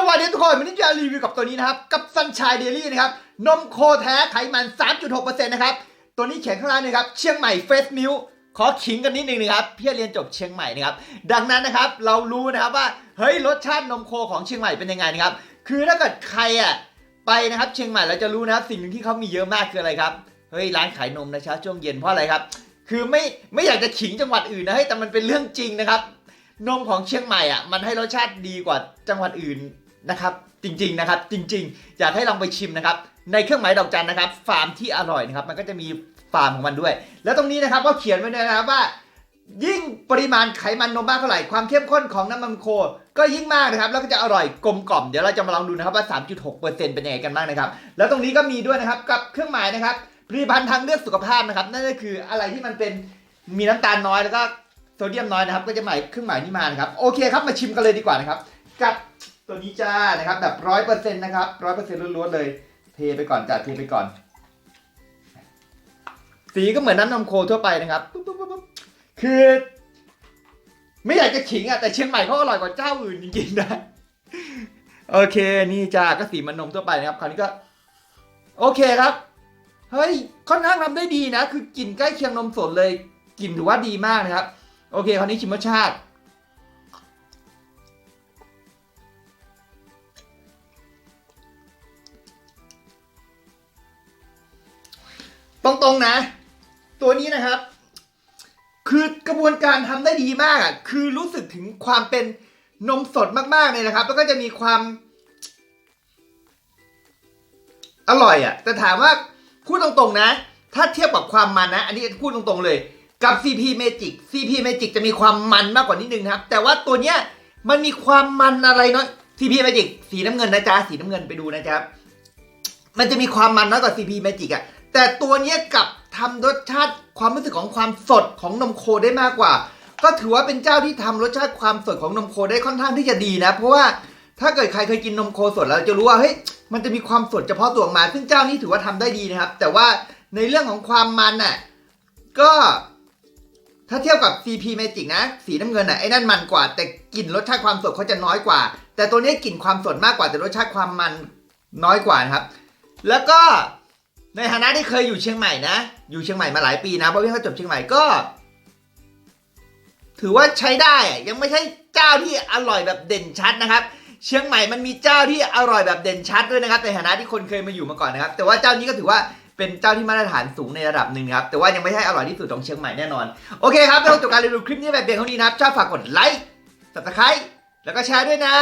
สวัสดีทุกคนวันนี้จะรีวิวกับตัวนี้นะครับ กับซันช i ยเดลี่นะครับ นมโคแท้ไขมัน 3.6%นะครับ ตัวนี้เขียนข้างล่างนะครับ เชียงใหม่เฟสมิลขอขิงกันนิดนึงนะครับพี่เรียนจบเชียงใหม่นะครับ ดังนั้นนะครับเรารู้นะครับว่าเฮ้ยรสชาตินมโคของเชียงใหม่เป็นยังไงนะครับ คือถ้าเกิดใครอะไปนะครับเชียงใหม่เราจะรู้นะครับสิ่งหนึ่งที่เขามีเยอะมากคืออะไรครับเฮ้ยร้านขายนมนะเช้าช่วงเย็นเพราะอะไรครับ คือไม่ไม่อยากจะขิงจังหวัดอื่นนะเฮ้ยแต่มันเป็นเรื่องจริงนะครับนมของเชียงใหม่อะมันให้รสชาติดีกว่าจังหวัดอื่น นะครับ จริงๆนะครับ จริง ๆ อยากให้ลองไปชิมนะครับ ในเครื่องหมายดอกจันนะครับ ฟาร์มที่อร่อยนะครับ มันก็จะมีฟาร์มของมันด้วย แล้วตรงนี้นะครับก็เขียนไว้ด้วยนะครับว่า ยิ่งปริมาณไขมันนมมากเท่าไหร่ความเข้มข้นของน้ำมันโค ก็ยิ่งมากนะครับ แล้วก็จะอร่อยกลมกล่อมเดี๋ยวเราจะมาลองดูนะครับว่า 3.6%เป็นยังไงกันบ้างนะครับ แล้วตรงนี้ก็มีด้วยนะครับกับเครื่องหมายนะครับผลิตภัณฑ์ทางเลือกสุขภาพนะครับนั่นก็คืออะไรที่มันเป็นมีน้ำตาลน้อยแล้วก็โซเดียมน้อยนะครับ ก็จะหมายเครื่องหมายนี้มานะครับโอเคครับมาชิมกันเลยดีกว่านะครับ กับ ตัวนี้จ้านะครับแบบร้อยเปอร์เซ็นต์นะครับร้อยเปอร์เซ็นต์ล้วนๆเลย เทไปก่อนจ้าเทไปก่อน สีก็เหมือนน้ำนมโคทั่วไปนะครับปุ๊บปุ๊บปุ๊บปุ๊บคือ ไม่อยากจะขิงอะแต่เชียงใหม่เขาอร่อยกว่าเจ้าอื่นจริงๆนะโอเคนี่จ้าก็สีมันนมทั่วไปนะครับ คราวนี้ก็ โอเคครับเฮ้ยค่อนข้างทำได้ดีนะ คือกลิ่นใกล้เคียงนมสดเลยกลิ่นถือว่าดีมากนะครับ โอเค คราวนี้ชิมรสชาติ ตรงๆนะ ตัวนี้นะครับ คือกระบวนการทำได้ดีมากอะคือรู้สึกถึงความเป็นนมสดมากๆเลยนะครับ แล้วก็จะมีความอร่อยอะ แต่ถามว่าพูดตรงๆนะ ถ้าเทียบกับความมันนะ อันนี้พูดตรงๆเลย กับ CP Magic CP Magic จะมีความมันมากกว่านิดนึงนะครับ แต่ว่าตัวเนี้ยมันมีความมันอะไรเนาะ CP Magic สีน้ำเงินนะจ๊ะ สีน้ำเงินไปดูนะจ๊ะมันจะมีความมันน้อยกว่า CP Magic อะ แต่ตัวนี้กลับทำรสชาติความรู้สึกของความสดของนมโคได้มากกว่า ก็ถือว่าเป็นเจ้าที่ทำรสชาติความสดของนมโคได้ค่อนข้างที่จะดีนะ เพราะว่าถ้าเกิดใครเคยกินนมโคสดแล้วจะรู้ว่าเฮ้ยมันจะมีความสดเฉพาะตัวออกมา ซึ่งเจ้านี้ถือว่าทำได้ดีนะครับ แต่ว่าในเรื่องของความมันน่ะก็ถ้าเทียบกับ CP Magic นะ สีน้ำเงินน่ะไอ้นั่นมันกว่า แต่กลิ่นรสชาติความสดเขาจะน้อยกว่า แต่ตัวนี้กลิ่นความสดมากกว่าแต่รสชาติความมันน้อยกว่านะครับ แล้วก็ ในฐานะที่เคยอยู่เชียงใหม่นะ อยู่เชียงใหม่มาหลายปีนะเพราะพี่เขาจบเชียงใหม่ก็ ถือว่าใช้ได้ยังไม่ใช่เจ้าที่อร่อยแบบเด่นชัดนะครับ เชียงใหม่มันมีเจ้าที่อร่อยแบบเด่นชัดด้วยนะครับในฐานะที่คนเคยมาอยู่มาก่อนนะครับ แต่ว่าเจ้านี้ก็ถือว่าเป็นเจ้าที่มาตรฐานสูงในระดับหนึ่งครับ แต่ว่ายังไม่ใช่อร่อยที่สุดของเชียงใหม่แน่นอน โอเคครับเราจบการรีวิวคลิปนี้แบบเพียงเท่านี้นะครับชอบฝากกดไลค์ subscribe แล้วก็แชร์ด้วยนะ